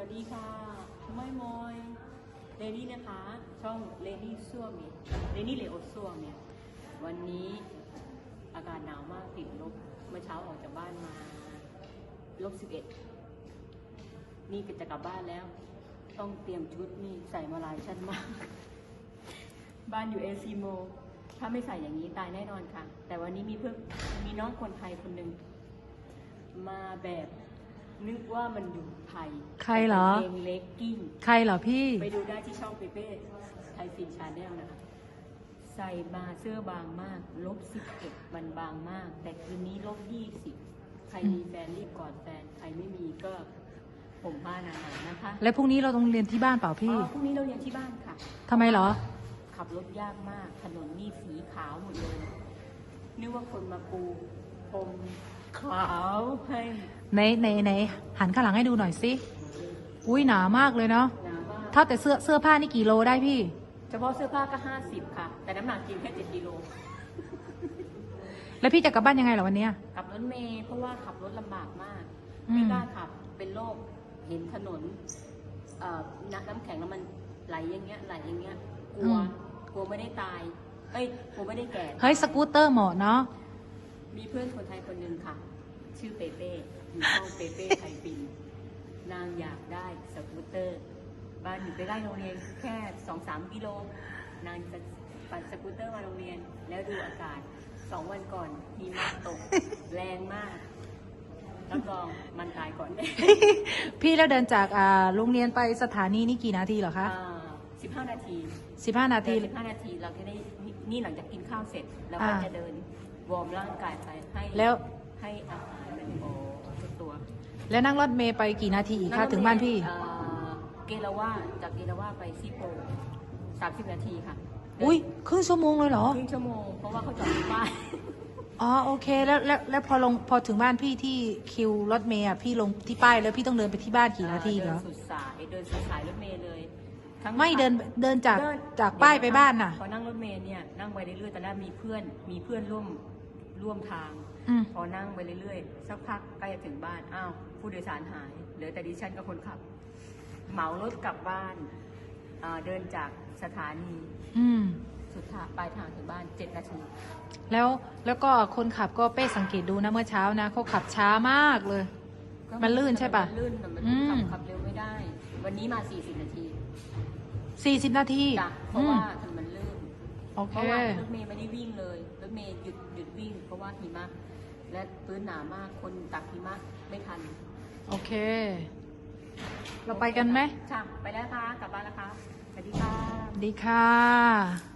วัสดีค่ะมอยมอยเลนี่นะคะ ช่องเลนี่ซัวมีเลนี่เลโอซัวมีวันนี้อากาศหนาวมากติดลบ เมื่อเช้าออกจากบ้านมา ลบสิบเอ็ด นี่ก็จะกลับบ้านแล้ว ต้องเตรียมชุดนี่ใส่มาหลายชั้นมาก บ้านอยู่เอซีโม ถ้าไม่ใส่อย่างนี้ตายแน่นอนค่ะ แต่วันนี้มีเพื่อนมีน้องคนไทยคนหนึ่งมาแบบ นึกว่ามันอยู่ไทยใครเหรอใส่กางเกงเล็กกิ้ง ใครเหรอพี่ ไปดูได้ที่ช่องเปเป้ไทยฟินชาแนลนะคะ ใส่มาเสื้อบางมาก ลบสิบเอ็ดมันบางมาก แต่คืนนี้ลบยี่สิบใครมีแฟนรีบกอดแฟน ใครไม่มีก็ผมผ้าหนาๆนะคะแล้วพรุ่งนี้เราต้องเรียนที่บ้านเปล่าพี่อ๋อพรุ่งนี้เราเรียนที่บ้านค่ะ ทำไมเหรอ ขับรถยากมาก ถนนนี่สีขาวหมดเลย นึกว่าคนมาปูพรม ขาวให้ไหนไหนไหนหันข้างหลังให้ดูหน่อยสิอุ้ยหนามากเลยเนาะหนามากถ้าแต่เสื้อเสื้อผ้านี่กี่โลได้พี่ เฉพาะเสื้อผ้าก็ห้าสิบค่ะ แต่น้ำหนักจริงแค่เจ็ดกิโลแล้วพี่จะกลับบ้านยังไงเหรอวันเนี้ย ขับรถเมย์เพราะว่าขับรถลำบากมาก อืม ไม่กล้าขับเป็นโรคเห็นถนนเอ่อน้ำน้ำแข็งแล้วมันไหลอย่างเงี้ยไหลอย่างเงี้ยกลัวกลัวไม่ได้ตาย เอ้ยกลัวไม่ได้แก่ เฮ้ยสกูตเตอร์เหมาะเนาะมีเพื่อนคนไทยคนหนึ่งค่ะ ชื่อเปเป้อยู่ช่องเปเป้ไทยปินนางอยากได้สกูตเตอร์ บ้านอยู่ใกล้ๆโรงเรียนแค่สองสามกิโล นางจะปั่นสกูตเตอร์มาโรงเรียน แล้วดูอากาศสองวันก่อนหิมะตกแรงมากรับรองมันตายก่อนพี่แล้วเดินจากอ่าโรงเรียนไปสถานีนี่กี่นาทีเหรอคะสิบห้านาทีสิบห้านาทีสิบห้านาทีเราจะได้นี่นี่หลังจากกินข้าวเสร็จเราก็อ่าจะเดินวอร์มร่างกายไปให้แล้ว ให้อาหารมันโอทุกตัวแล้วนั่งรถเมย์ไปกี่นาทีอีกคะถึงบ้านพี่ เอ่อเกลาว่าจากเกลาว่าไปซีโปสามสิบนาทีค่ะอุ้ยครึ่งชั่วโมงเลยเหรอ ครึ่งชั่วโมงเพราะว่าเขาจอดที่บ้าน อ๋อโอเคแล้วแล้วแล้วพอลงพอถึงบ้านพี่ที่คิวรถเมย์อะพี่ลงที่ป้ายแล้วพี่ต้องเดินไปที่บ้านกี่นาทีเหรอ เดินสุดสายเดินสุดสายรถเมล์เลยทั้งไม่เดินเดินจากเดินจากป้ายไปบ้านน่ะ พอนั่งรถเมล์เนี่ยนั่งไปเรื่อยๆตอนแรกมีเพื่อนมีเพื่อนร่วม ร่วมทาง อืมพอนั่งไปเรื่อยๆ สักพักใกล้จะถึงบ้าน อ้าว ผู้โดยสารหาย เหลือแต่ดิฉันกับคนขับ เหมารถกลับบ้านอ่าเดินจากสถานีอืมสุดท้ายปลายทางถึงบ้านเจ็ดนาที แล้วแล้วก็คนขับก็เป้สังเกตดูนะเมื่อเช้านะเขาขับช้ามากเลยมันลื่นใช่ปะมันลื่นแต่มันอืม ขับขับเร็วไม่ได้ วันนี้มา 40 นาทีสี่สิบนาทีจ้ะเพอืราะมว่าถนนมันลื่น โอเคเพราะว่ารถเมย์ไม่ได้วิ่งเลย รถเมย์หยุดหยุดวิ่งเพราะว่าหิมะ และพื้นหนามากคนตักหิมะไม่ทันโอเค เราไปกันไหม ค่ะ ไปแล้วค่ะ กลับบ้านแล้วค่ะสวัสดีค่ะ ดีค่ะ